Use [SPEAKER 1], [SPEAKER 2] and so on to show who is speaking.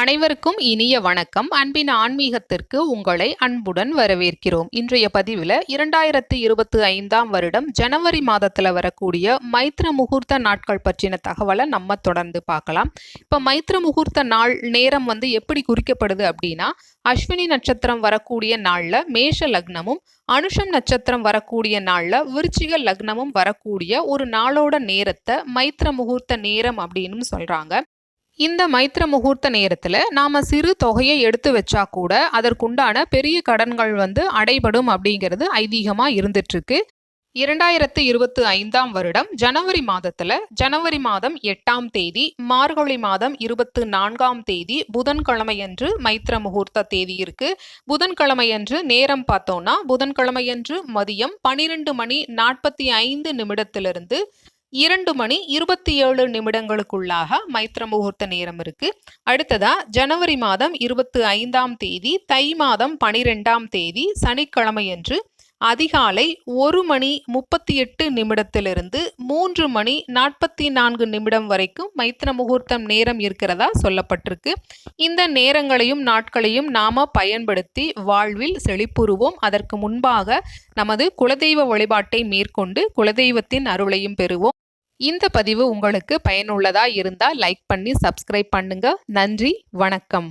[SPEAKER 1] அனைவருக்கும் இனிய வணக்கம். அன்பின் ஆன்மீகத்திற்கு உங்களை அன்புடன் வரவேற்கிறோம். இன்றைய பதிவில் இரண்டாயிரத்து இருபத்தி ஐந்தாம் வருடம் ஜனவரி மாதத்தில் வரக்கூடிய மைத்ர முகூர்த்த நாட்கள் பற்றின தகவலை நம்ம தொடர்ந்து பார்க்கலாம். இப்போ மைத்ர முகூர்த்த நாள் நேரம் வந்து எப்படி குறிக்கப்படுது அப்படின்னா அஸ்வினி நட்சத்திரம் வரக்கூடிய நாளில் மேஷ லக்னமும் அனுஷம் நட்சத்திரம் வரக்கூடிய நாளில் விருச்சிக லக்னமும் வரக்கூடிய ஒரு நாளோட நேரத்தை மைத்ர முகூர்த்த நேரம் அப்படின்னு சொல்கிறாங்க இந்த மைத்ர முகூர்த்த நேரத்தில் நாம் சிறு தொகையை எடுத்து வச்சா கூட அதற்குண்டான பெரிய கடன்கள் வந்து அடைபடும் அப்படிங்கிறது ஐதீகமாக இருந்துட்டுருக்கு. இரண்டாயிரத்து இருபத்தி ஐந்தாம் வருடம் ஜனவரி மாதத்தில் ஜனவரி மாதம் எட்டாம் தேதி மார்கழி மாதம் இருபத்து நான்காம் தேதி புதன்கிழமையன்று மைத்ர முகூர்த்த தேதி இருக்கு. புதன்கிழமையன்று நேரம் பார்த்தோம்னா புதன்கிழமையன்று மதியம் பனிரெண்டு மணி நாற்பத்தி ஐந்து நிமிடத்திலிருந்து இரண்டு மணி இருபத்தி ஏழு நிமிடங்களுக்குள்ளாக மைத்ர முகூர்த்த நேரம் இருக்கு. அடுத்ததா ஜனவரி மாதம் இருபத்தி ஐந்தாம் தேதி தை மாதம் பனிரெண்டாம் தேதி சனிக்கிழமையன்று அதிகாலை ஒரு மணி முப்பத்தி எட்டு நிமிடத்திலிருந்து மூன்று மணி நாற்பத்தி நான்கு நிமிடம் வரைக்கும் மைத்திர முகூர்த்தம் நேரம் இருக்கிறதா சொல்லப்பட்டிருக்கு. இந்த நேரங்களையும் நாட்களையும் நாம பயன்படுத்தி வாழ்வில் செழிப்புறுவோம். அதற்கு முன்பாக நமது குலதெய்வ வழிபாட்டை மேற்கொண்டு குலதெய்வத்தின் அருளையும் பெறுவோம். இந்த பதிவு உங்களுக்கு பயனுள்ளதா இருந்தால் லைக் பண்ணி சப்ஸ்கிரைப் பண்ணுங்க. நன்றி வணக்கம்.